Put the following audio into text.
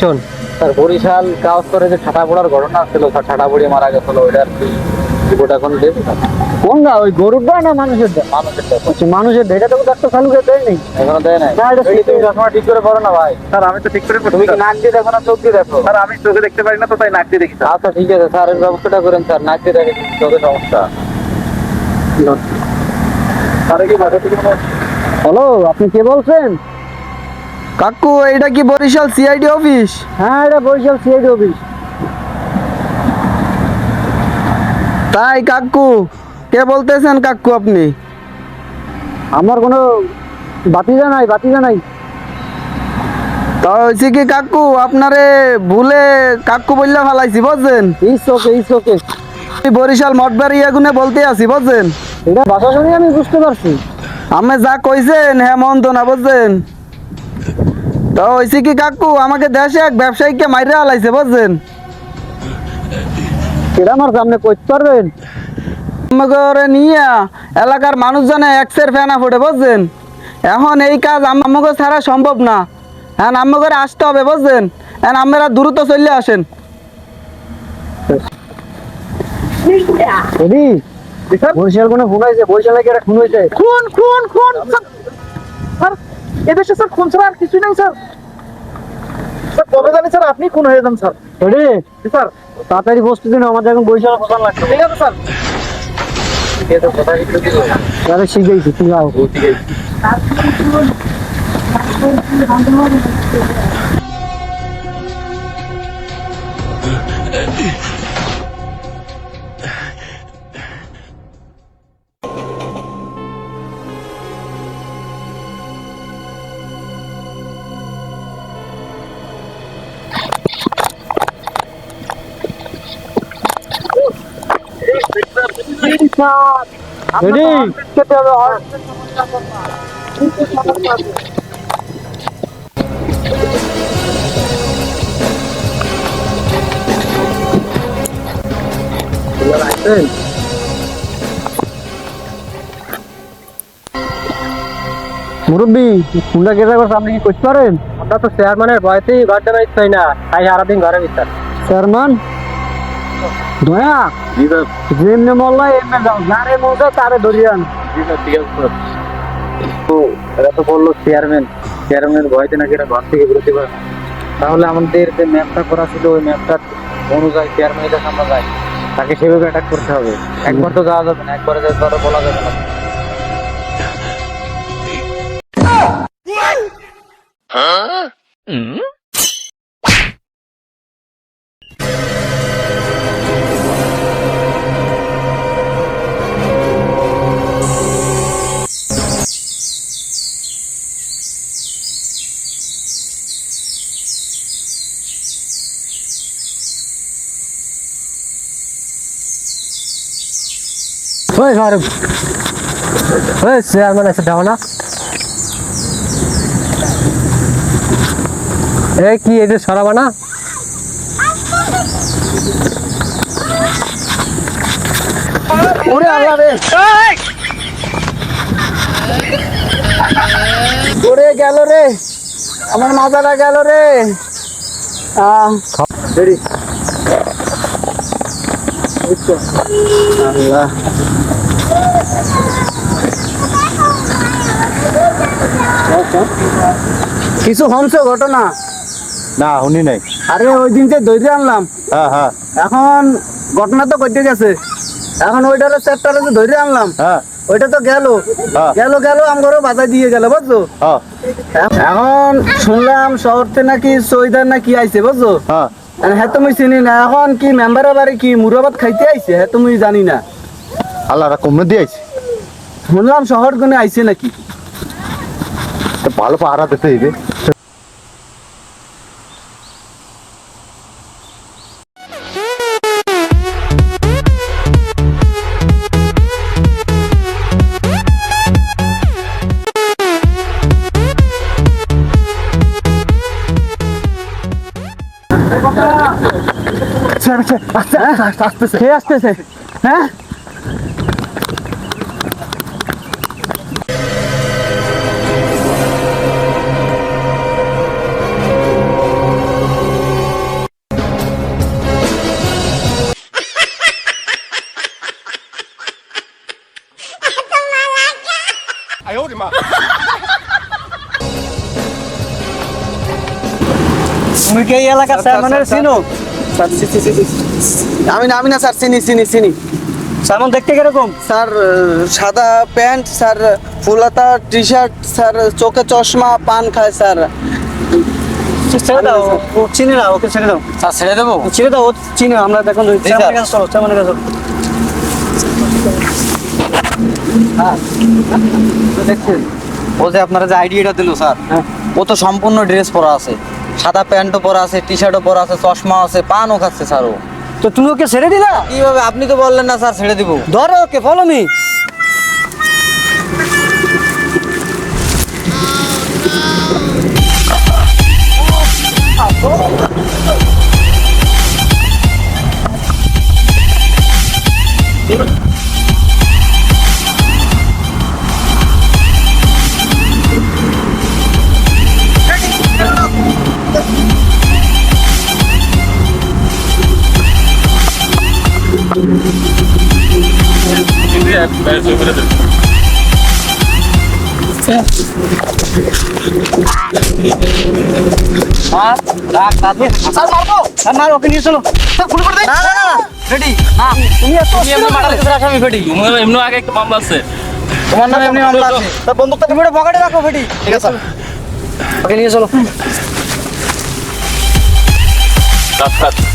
শোন স্যার বরিশাল কাজ করে যে ঠাটা পড়ার ঘটনা ছিল স্যার ঠাটা পড়িয়ে মারা গেছিল ওইটার রিপোর্ট এখন দেব। কোন গা? ওই গরুরটা না মানুষের দা মানুষের কাছে আচ্ছা মানুষের এটা তো ডাক্তার চালু করে দেয় নেই। এখনও দেয় না, এটা তুমি চশমা ঠিক করে করো না ভাই। স্যার আমি তো ঠিক করে তুমি কি নাক দিয়ে দেখো না চোখ দিয়ে দেখো? স্যার আমি চোখে দেখতে পারি না তো তাই নাক দিয়ে দেখি আচ্ছা ঠিক আছে স্যার এর ব্যবস্থাটা করেন স্যার নাক দিয়ে দেখে চোখের সমস্যা। স্যার কি বাসা থেকে হ্যালো আপনি কে বলছেন? কাকু এইটা কি বরিশাল সিআইডি অফিস হ্যাঁ এটা বরিশাল সিআইডি অফিস তাই কাকু কে বলতেছেন কাকু আপনি? আমার কোনো বাতিজা নাই বাতিজা নাই। তা হয়েছে কি কাকু আপনারে ভুলে কাকু বললে ফালাইছি বুঝছেন? ইস ওকে ইস ওকে বরিশাল মঠবাড়ি এগুনে বলতে আছি বুঝছেন? এটা ভাষা শুনে আমি বুঝতে পারছি। আমি যা কইছেন হ্যাঁ মন তো না বুঝছেন? তা হয়েছে কি কাকু আমাকে দেশে এক ব্যবসায়ীকে মাইরে হালাইছে বুঝছেন? এটা আমার সামনে করতে পারবেন? আমাকে নিয়ে এলাকার মানুষজনে এক্সের ফেনা ফুটে বুঝছেন? এখন এই কাজ আমাকে ছাড়া সম্ভব না। হ্যাঁ আমাকে আসতে হবে বুঝছেন? হ্যাঁ আমরা দ্রুত চলে আসেন। বরিশাল কোনো খুন হয়েছে বরিশালে কি একটা খুন হয়েছে খুন খুন খুন এদেশে স্যার খুন ছাড়া আর কিছুই নাই স্যার। স্যার কবে জানি স্যার আপনি খুন হয়ে যান স্যার। জি, স্যার। তাড়াতাড়ি বসতে দিন আমাদের এখন বরিশালে পৌঁছান লাগছে ঠিক আছে স্যার। তাহলে শিখেছি ঠিক আছে এদি মুরব্বী খুনটা কেটে করছে আপনি কি করতে পারেন? আমরা তো চেয়ারম্যানের ভয়তেই ঘরটা চাই না। তাই সারাদিন ঘরে ভিতর। চেয়ারম্যান দয়া? যেমনি মোল্লা এমনি যাও। যারে মজা তারে তো এরা তো বলল চেয়ারম্যান চেয়ারম্যানের ভয়তে নাকি এরা ঘর থেকে বেরোতে পারে? তাহলে আমাদের যে ম্যাপটা করা ছিল ওই ম্যাপটার অনুযায়ী চেয়ারম্যানের কাছে আমরা যাই। তাকে সেভাবে অ্যাটাক করতে হবে। একবার তো যাওয়া যাবে না একবারে ধরো বলা যাবে না। ওই ফারুক ওই চেয়ারম্যান আছে দাও না। এ কি এটা সরাবা না? ওরে আল্লাহ রে। ওরে গেল রে। আমার মাথাটা গেল রে। আহ, আল্লাহ। কিছু হমছে ঘটনা? না উনি নাই। আরে ওই দিন যে দৈরে আনলাম। হ্যাঁ হ্যাঁ। এখন ঘটনা তো করতে গেছে। এখন ওইটারে চ্যাপ্টারে যে ধরে আনলাম। হ্যাঁ। ওইটা তো গেল। হ্যাঁ। গেল গেল আমগরও বাজার দিয়ে গেল বুঝছ? হ্যাঁ। এখন শুনলাম শহরতে নাকি সৈদার নাকি আইছে বুঝছ? হ্যাঁ। হ্যাঁ তুমি চিনি না? এখন কি মেম্বারের বাড়ি কি মুরাবাদ খাইতে আইছে হ্যাঁ তুমি জানি না। আল্লাহ কমে আইছে শুনলাম শহর কোনো আইছে নাকি? ভালো পাহারা দিতে হইবে হ্যাঁ? খেয়ে আসতেছে। হ্যাঁ? তুমি কি এই এলাকার চেয়ারম্যানের চিনো? স্যার আমি না আমি না স্যার চিনি চিনি চিনি। সামন দেখতে কীরকম? স্যার সাদা প্যান্ট স্যার ফুলাতা টি শার্ট স্যার চোখে চশমা পান খায় স্যার। ছেড়ে দাও ও চিনি না ওকে ছেড়ে দাও। স্যার ছেড়ে দেবো? ছেড়ে দাও ও চিনি না, আমরা দেখুন চেয়ারম্যানের কাছে চলো চেয়ারম্যানের কাছে দেখছেন ও যে আপনারা যে আইডিয়াটা দিল স্যার ও তো সম্পূর্ণ ড্রেস পরা আছে। সাদা প্যান্টও পরা আছে টি শার্টও পরা আছে চশমা আছে পানও খাচ্ছে স্যার ও। তো তুমি ওকে ছেড়ে দিলা? কীভাবে? আপনি তো বললেন না স্যার ছেড়ে দিব। ধরো ওকে ফলো মি আগে একটা মামলা আছে তোমার নামে এমনি মামলা আছে তার বন্দুকটা তুমি পকেটে রাখো ফেটি ঠিক আছে ওকে নিয়ে চলো রাত